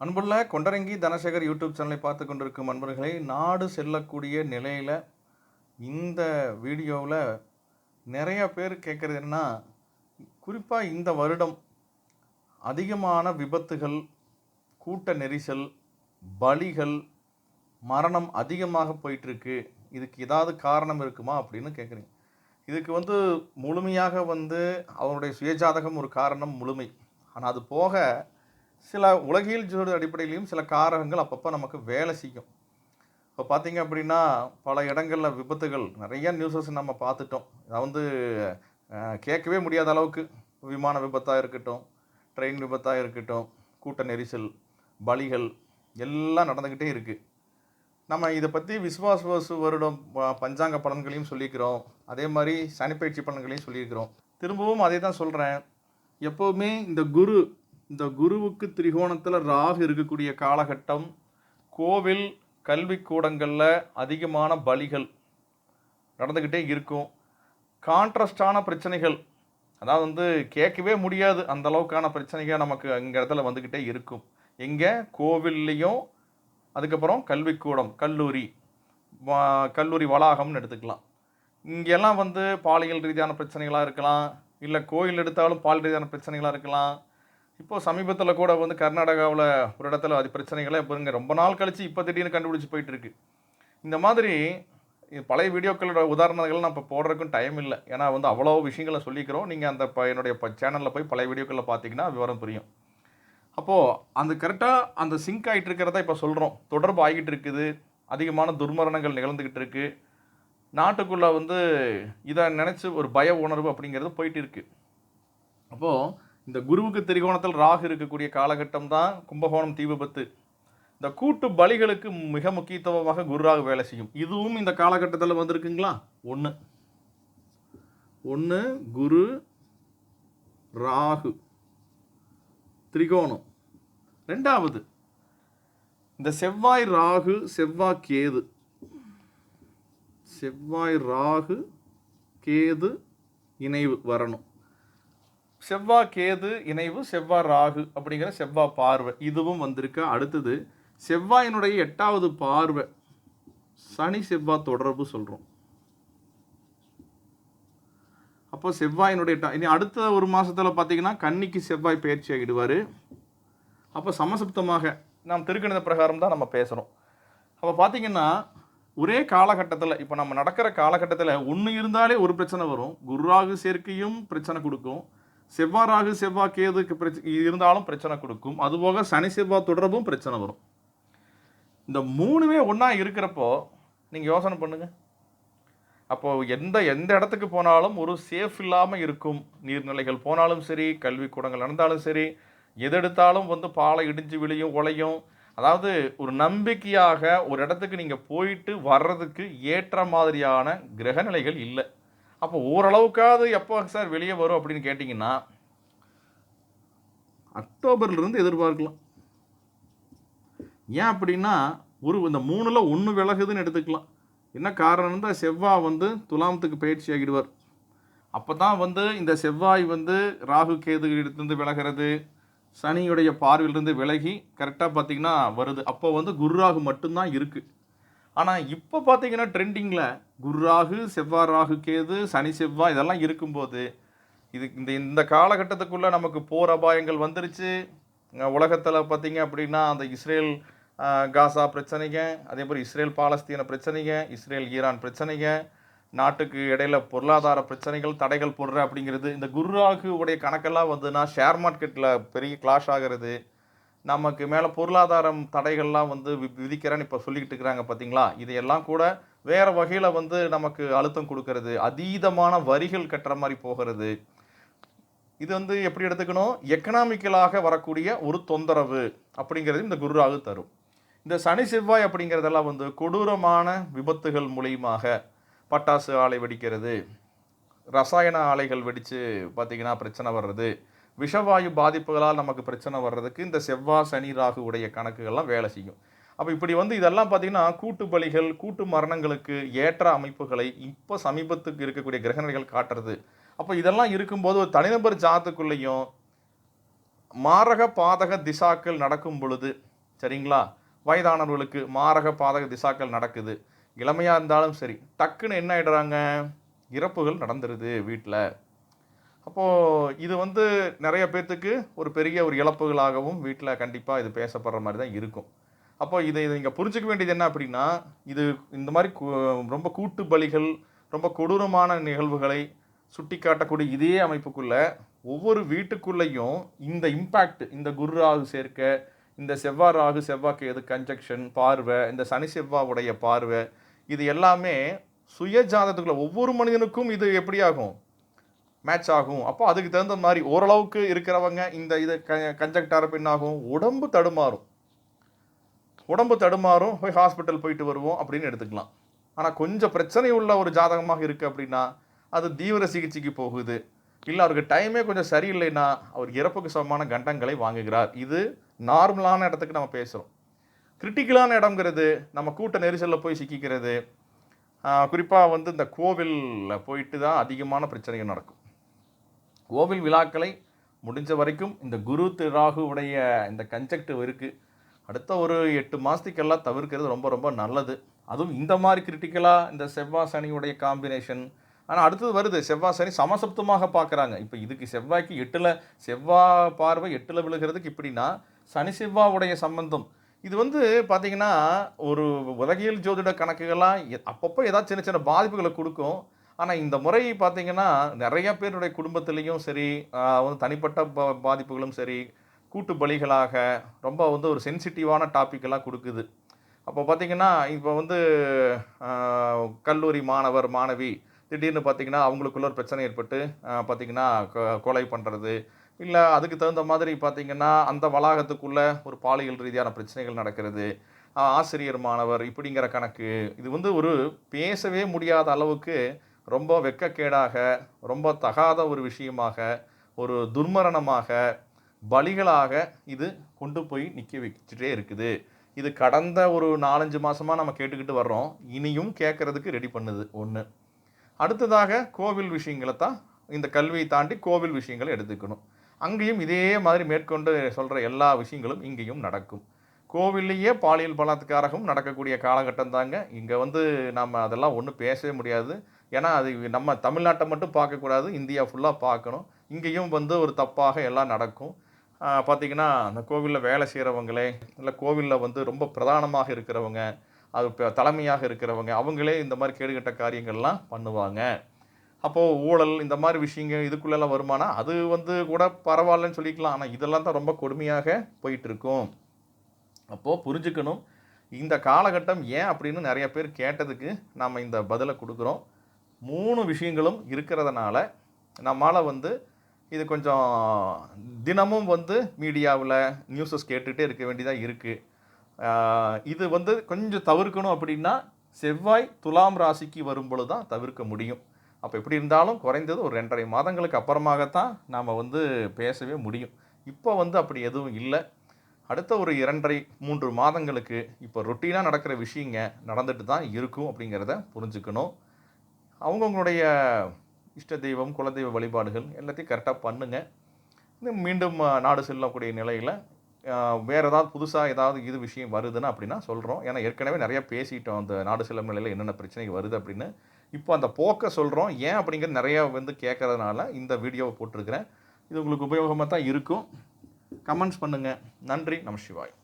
அன்புள்ள கொண்டரங்கி தனசேகர் யூடியூப் சேனலை பார்த்து கொண்டிருக்கும் அன்பர்களை நாடு செல்லக்கூடிய நிலையில் இந்த வீடியோவில் நிறைய பேர் கேட்குறது என்ன குறிப்பாக இந்த வருடம் அதிகமான விபத்துகள் கூட்ட நெரிசல் பலிகள் மரணம் அதிகமாக போயிட்டுருக்கு. இதுக்கு ஏதாவது காரணம் இருக்குமா அப்படின்னு கேட்குறீங்க இதுக்கு வந்து முழுமையாக வந்து அவருடைய சுயஜாதகம் ஒரு காரணம் முழுமை. ஆனால் அது போக சில உலகியல் ஜோடு அடிப்படையிலையும் சில காரகங்கள் அப்பப்போ நமக்கு வேலை செய்யும். இப்போ பார்த்தீங்க அப்படின்னா பல இடங்களில் விபத்துகள் நிறையா நியூஸஸ் நம்ம பார்த்துட்டோம். அதை வந்து கேட்கவே முடியாத அளவுக்கு. விமான விபத்தாக இருக்கட்டும் ட்ரெயின் விபத்தாக இருக்கட்டும் கூட்ட நெரிசல் பலிகள் எல்லாம் நடந்துக்கிட்டே இருக்குது நம்ம இதை பற்றி விஸ்வாச வருடம் பஞ்சாங்க பலன்களையும் சொல்லியிருக்கிறோம். அதே மாதிரி சனிப்பயிற்சி பலன்களையும் சொல்லியிருக்கிறோம். திரும்பவும் அதே தான் சொல்கிறேன் எப்போவுமே இந்த குரு இந்த குருவுக்கு திரிகோணத்தில் ராகு இருக்கக்கூடிய காலகட்டம் கோவில் கல்விக்கூடங்களில் அதிகமான பலிகள் நடந்துக்கிட்டே இருக்கும். கான்ட்ராஸ்டான பிரச்சனைகள் அதாவது வந்து கேட்கவே முடியாது அந்த அளவுக்கான பிரச்சனைகள் நமக்கு அங்கே இடத்துல வந்துக்கிட்டே இருக்கும். எங்கே? கோவில்லையும் அதுக்கப்புறம் கல்விக்கூடம் கல்லூரி கல்லூரி வளாகம்னு எடுத்துக்கலாம். இங்கெல்லாம் வந்து பாலியல் ரீதியான பிரச்சனைகளாக இருக்கலாம் இல்லை கோயில் எடுத்தாலும் பால் ரீதியான பிரச்சனைகளாக இருக்கலாம் இப்போது சமீபத்தில் கூட வந்து கர்நாடகாவில் ஒரு இடத்துல அது பிரச்சனைகளை இப்போ ரொம்ப நாள் கழித்து இப்போ திடீர்னு கண்டுபிடிச்சி போயிட்டுருக்கு இந்த மாதிரி பழைய வீடியோக்களோட உதாரணங்கள் நான் இப்போ போடுறதுக்கும் டைம் இல்லை. ஏன்னா வந்து அவ்வளோ விஷயங்களை சொல்லிக்கிறோம். நீங்கள் அந்த ப- என்னுடைய சேனலில் போய் பழைய வீடியோக்களில் பார்த்தீங்கன்னா விவரம் புரியும். அப்போது அந்த கரெக்டாக அந்த சிங்க் ஆகிட்டு இருக்கிறத இப்போ சொல்கிறோம் தொடர்பு ஆகிட்டு இருக்குது. அதிகமான துர்மரணங்கள் நிகழ்ந்துக்கிட்டு இருக்குது நாட்டுக்குள்ளே வந்து இதை நினச்சி ஒரு பய உணர்வு அப்படிங்கிறது போயிட்டு இருக்குது அப்போது இந்த குருவுக்கு திரிகோணத்தில் ராகு இருக்கக்கூடிய காலகட்டம் தான் கும்பகோணம் தீ விபத்து. இந்த கூட்டு பலிகளுக்கு மிக முக்கியத்துவமாக குரு ராகு வேலை செய்யும். இதுவும் இந்த காலகட்டத்தில் வந்திருக்குங்களா? ஒன்று ஒன்று குரு ராகு திரிகோணம். ரெண்டாவது இந்த செவ்வாய் ராகு செவ்வாய் கேது. செவ்வாய் ராகு கேது இணைவு வரணும். செவ்வாய் கேது இணைவு செவ்வாய் ராகு அப்படிங்கிற செவ்வாய் பார்வை. இதுவும் வந்திருக்கு. அடுத்தது செவ்வாயினுடைய எட்டாவது பார்வை. சனி செவ்வாய் தொடர்பு சொல்கிறோம் அப்போ செவ்வாயினுடைய எட்டா இனி அடுத்த ஒரு மாதத்தில் பார்த்தீங்கன்னா கன்னிக்கு செவ்வாய் பயிற்சி ஆகிடுவார். அப்போ சமசப்தமாக நாம் திருக்கணித பிரகாரம் தான் நம்ம பேசுகிறோம் அப்போ பார்த்தீங்கன்னா ஒரே காலகட்டத்தில் இப்போ நம்ம நடக்கிற காலகட்டத்தில் ஒன்று இருந்தாலே ஒரு பிரச்சனை வரும். குருராகு சேர்க்கையும் பிரச்சனை கொடுக்கும். செவ்வாய் ராகு செவ்வாய் கேதுக்கு பிரச்சனை இருந்தாலும் பிரச்சனை கொடுக்கும். அதுபோக சனி செவ்வாய் தொடர்பும் பிரச்சனை வரும். இந்த மூணுமே ஒன்றா இருக்கிறப்போ நீங்கள் யோசனை பண்ணுங்கள் அப்போது எந்த எந்த இடத்துக்கு போனாலும் ஒரு சேஃப் இல்லாமல் இருக்கும். நீர்நிலைகள் போனாலும் சரி கல்விக்கூடங்கள் நடந்தாலும் சரி எது எடுத்தாலும் வந்து பாலை இடிஞ்சு விழியும் உலையும் அதாவது ஒரு நம்பிக்கையாக ஒரு இடத்துக்கு நீங்கள் போயிட்டு வர்றதுக்கு ஏற்ற மாதிரியான கிரகநிலைகள் இல்லை. அப்போ ஓரளவுக்காவது எப்போ சார் வெளியே வரும் அப்படின்னு கேட்டிங்கன்னா அக்டோபர்லேருந்து எதிர்பார்க்கலாம். ஏன் அப்படின்னா ஒரு இந்த மூணில் ஒன்று விலகுதுன்னு எடுத்துக்கலாம். என்ன காரணம் தான் செவ்வாய் வந்து துலாமத்துக்கு பயிற்சி ஆகிடுவார். அப்போ தான் வந்து இந்த செவ்வாய் வந்து ராகு கேதுகரித்துலேருந்து விலகிறது சனியுடைய பார்வையிலிருந்து விலகி கரெக்டாக பார்த்திங்கன்னா வருது. அப்போ வந்து குருராகு மட்டும்தான் இருக்குது ஆனால் இப்போ பார்த்தீங்கன்னா ட்ரெண்டிங்கில் குருராகு செவ்வாய் ராகு கேது சனி செவ்வாய் இதெல்லாம் இருக்கும்போது இது இந்த இந்த காலகட்டத்துக்குள்ளே நமக்கு போர் அபாயங்கள் வந்துருச்சு. உலகத்தில் பார்த்தீங்க அப்படின்னா அந்த இஸ்ரேல் காசா பிரச்சனைங்க அதே மாதிரி இஸ்ரேல் பாலஸ்தீன பிரச்சனைங்க இஸ்ரேல் ஈரான் பிரச்சனைங்க நாட்டுக்கு இடையில பொருளாதார பிரச்சனைகள் தடைகள் போடுற அப்படிங்கிறது இந்த குருராகு உடைய கணக்கெல்லாம் வந்துன்னா ஷேர் மார்க்கெட்டில் பெரிய கிளாஷ் ஆகிறது நமக்கு மேலே பொருளாதாரம் தடைகள்லாம் வந்து வி- விதிக்கிறேன்னு இப்போ சொல்லிக்கிட்டு இருக்கிறாங்க பார்த்தீங்களா இதையெல்லாம் கூட வேறு வகையில் வந்து நமக்கு அழுத்தம் கொடுக்கறது அதீதமான வரிகள் கட்டுற மாதிரி போகிறது. இது வந்து எப்படி எடுத்துக்கணும்? எக்கனாமிக்கலாக வரக்கூடிய ஒரு தொந்தரவு அப்படிங்கிறது இந்த குருராகு தரும். இந்த சனி செவ்வாய் அப்படிங்கிறதெல்லாம் வந்து கொடூரமான விபத்துகள் மூலியமாக பட்டாசு ஆலை வெடிக்கிறது ரசாயன ஆலைகள் வெடித்து பார்த்திங்கன்னா பிரச்சனை வர்றது விஷவாயு பாதிப்புகளால் நமக்கு பிரச்சனை வர்றதுக்கு இந்த செவ்வாய் சனி ராகு உடைய கணக்குகள்லாம் வேலை செய்யும். அப்போ இப்படி வந்து இதெல்லாம் பார்த்திங்கன்னா கூட்டு பலிகள் கூட்டு மரணங்களுக்கு ஏற்ற அமைப்புகளை இப்போ சமீபத்துக்கு இருக்கக்கூடிய கிரகணிகள் காட்டுறது. அப்போ இதெல்லாம் இருக்கும்போது ஒரு தனிநபர் ஜாதத்துக்குள்ளேயும் மாரக பாதக திசாக்கள் நடக்கும் பொழுது சரிங்களா? வயதானவர்களுக்கு மாரக பாதக திசாக்கள் நடக்குது. இளமையாக இருந்தாலும் சரி டக்குன்னு என்ன ஆகிடுறாங்க இறப்புகள் நடந்துருது வீட்டில் அப்போது இது வந்து நிறைய பேர்த்துக்கு ஒரு பெரிய ஒரு இழப்புகளாகவும் வீட்டில் கண்டிப்பாக இது பேசப்படுற மாதிரி தான் இருக்கும். அப்போ இதை இதை இங்கே புரிஞ்சுக்க வேண்டியது என்ன அப்படின்னா இது இந்த மாதிரி ரொம்ப கூட்டு பலிகள் ரொம்ப கொடூரமான நிகழ்வுகளை சுட்டி காட்டக்கூடிய இதே அமைப்புக்குள்ளே ஒவ்வொரு வீட்டுக்குள்ளேயும் இந்த இம்பேக்ட் இந்த குரு ராகு சேர்க்க இந்த செவ்வாய் ராகு செவ்வாய்க்கு எது கன்ஜக்ஷன் பார்வை இந்த சனி செவ்வாவுடைய பார்வை இது எல்லாமே சுய ஜாதகத்துக்குள்ள ஒவ்வொரு மனிதனுக்கும் இது எப்படி ஆகும்? மேட்ச் ஆகும். அப்போ அதுக்கு தகுந்த மாதிரி ஓரளவுக்கு இருக்கிறவங்க இந்த இதை க பின்னாகும் உடம்பு தடுமாறும். உடம்பு தடுமாறும் போய் ஹாஸ்பிட்டல் போயிட்டு வருவோம் அப்படின்னு எடுத்துக்கலாம். ஆனால் கொஞ்சம் பிரச்சனை உள்ள ஒரு ஜாதகமாக இருக்குது அப்படின்னா அது தீவிர சிகிச்சைக்கு போகுது. இல்லை அவருக்கு டைமே கொஞ்சம் சரியில்லைன்னா அவர் இறப்புக்கு சமமான கண்டங்களை வாங்குகிறார். இது நார்மலான இடத்துக்கு நம்ம பேசுகிறோம் கிரிட்டிக்கலான இடம்ங்கிறது நம்ம கூட்ட நெரிசலில் போய் சிக்கிக்கிறது. குறிப்பாக வந்து இந்த கோவிலில் போயிட்டு தான் அதிகமான பிரச்சனைகள் நடக்கும். கோவில் விழாக்களை முடிஞ்ச வரைக்கும் இந்த குரு திராகுவுடைய இந்த கன்ஜெக்டிவ் இருக்குது அடுத்த ஒரு எட்டு மாதத்துக்கெல்லாம் தவிர்க்கிறது ரொம்ப ரொம்ப நல்லது. அதுவும் இந்த மாதிரி கிரிட்டிக்கலாக இந்த செவ்வாய் சனியுடைய காம்பினேஷன் ஆனால் அடுத்தது வருது. செவ்வாய் சனி சமசப்தமாக பார்க்குறாங்க. இப்போ இதுக்கு செவ்வாய்க்கு எட்டில் செவ்வாய் பார்வை எட்டில் விழுகிறதுக்கு இப்படின்னா சனி செவ்வாவுடைய சம்பந்தம். இது வந்து பார்த்திங்கன்னா ஒரு உலகியல் ஜோதிட கணக்குகள்லாம் எ- அப்பப்போ ஏதாவது சின்ன சின்ன பாதிப்புகளை கொடுக்கும். ஆனால் இந்த முறை பார்த்தீங்கன்னா நிறைய பேருடைய குடும்பத்திலையும் சரி வந்து தனிப்பட்ட பா பாதிப்புகளும் சரி கூட்டு பலிகளாக ரொம்ப வந்து ஒரு சென்சிட்டிவான டாப்பிக்கெல்லாம் கொடுக்குது. அப்போ பார்த்தீங்கன்னா இப்போ வந்து கல்லூரி மாணவர் மாணவி திடீர்னு பார்த்தீங்கன்னா அவங்களுக்குள்ள ஒரு பிரச்சனை ஏற்பட்டு பார்த்திங்கன்னா பார்த்தீங்கன்னா கொலை பண்ணுறது இல்லை அதுக்கு தகுந்த மாதிரி பார்த்தீங்கன்னா அந்த வளாகத்துக்குள்ளே ஒரு பாலியல் ரீதியான பிரச்சனைகள் நடக்கிறது. ஆசிரியர் மாணவர் இப்படிங்கிற கணக்கு இது வந்து ஒரு பேசவே முடியாத அளவுக்கு ரொம்ப வெட்கக்கேடாக ரொம்ப தகாத ஒரு விஷயமாக ஒரு துர்மரணமாக பலிகளாக இது கொண்டு போய் நிற்க வச்சுட்டே இருக்குது. இது கடந்த ஒரு நாலஞ்சு மாதமாக நம்ம கேட்டுக்கிட்டு வர்றோம். இனியும் கேட்குறதுக்கு ரெடி பண்ணுது ஒன்று அடுத்ததாக கோவில் விஷயங்களை தான் இந்த கல்வியை தாண்டி கோவில் விஷயங்களை எடுத்துக்கணும். அங்கேயும் இதே மாதிரி மேற்கொண்டு சொல்கிற எல்லா விஷயங்களும் இங்கேயும் நடக்கும். கோவில்லையே பாலியல் பலாத்காரகம் நடக்கக்கூடிய காலகட்டம் தாங்க இங்கே வந்து நம்ம அதெல்லாம் ஒன்றும் பேசவே முடியாது. ஏன்னா அது நம்ம தமிழ்நாட்டை மட்டும் பார்க்கக்கூடாது இந்தியா ஃபுல்லாக பார்க்கணும். இங்கேயும் வந்து ஒரு தப்பாக எல்லாம் நடக்கும். பார்த்திங்கன்னா பார்த்தீங்கன்னா அந்த கோவிலில் வேலை செய்கிறவங்களே இல்லை கோவிலில் வந்து ரொம்ப பிரதானமாக இருக்கிறவங்க அது இப்போ தலைமையாக இருக்கிறவங்க அவங்களே இந்த மாதிரி கேடுகட்ட காரியங்கள்லாம் பண்ணுவாங்க. அப்போது ஊழல் இந்த மாதிரி விஷயங்கள் இதுக்குள்ளெல்லாம் வருமானா அது வந்து கூட பரவாயில்லன்னு சொல்லிக்கலாம். ஆனால் இதெல்லாம் தான் ரொம்ப கொடுமையாக போயிட்டுருக்கும். அப்போது புரிஞ்சுக்கணும். இந்த காலகட்டம் ஏன் அப்படின்னு நிறைய பேர் கேட்டதுக்கு நாம் இந்த பதிலை கொடுக்குறோம். மூணு விஷயங்களும் இருக்கிறதுனால நம்மால் வந்து இது கொஞ்சம் தினமும் வந்து மீடியாவில் நியூஸஸ் கேட்டுகிட்டே இருக்க வேண்டியதாக இருக்குது இது வந்து கொஞ்சம் தவிர்க்கணும் அப்படின்னா செவ்வாய் துலாம் ராசிக்கு வரும்பொழுது தான் தவிர்க்க முடியும். அப்போ எப்படி இருந்தாலும் குறைந்தது ஒரு ரெண்டரை மாதங்களுக்கு அப்புறமாகத்தான் நாம் வந்து பேசவே முடியும். இப்போ வந்து அப்படி எதுவும் இல்லை. அடுத்த ஒரு இரண்டரை மூன்று மாதங்களுக்கு இப்போ ரொட்டீனாக நடக்கிற விஷயங்க நடந்துட்டு தான் இருக்கும் அப்படிங்கிறத புரிஞ்சுக்கணும். அவங்கவுங்களுடைய இஷ்ட தெய்வம் குலதெய்வ வழிபாடுகள் எல்லாத்தையும் கரெக்டாக பண்ணுங்க. இன்னும் மீண்டும் நாடு செல்லக்கூடிய நிலையில் வேறு ஏதாவது புதுசாக ஏதாவது இது விஷயம் வருதுன்னா அப்படின்னா சொல்கிறோம் ஏன்னா ஏற்கனவே நிறையா பேசிட்டோம். அந்த நாடு செல்லும் நிலையில் என்னென்ன பிரச்சனைகள் வருது அப்படின்னு. இப்போ அந்த போக்கை சொல்கிறோம் ஏன் அப்படிங்கிறது நிறையா வந்து கேட்கறதுனால இந்த வீடியோவை போட்டிருக்கிறேன். இது உங்களுக்கு உபயோகமாக தான் இருக்கும். கமெண்ட்ஸ் பண்ணுங்கள் நன்றி. நம சிவாய்.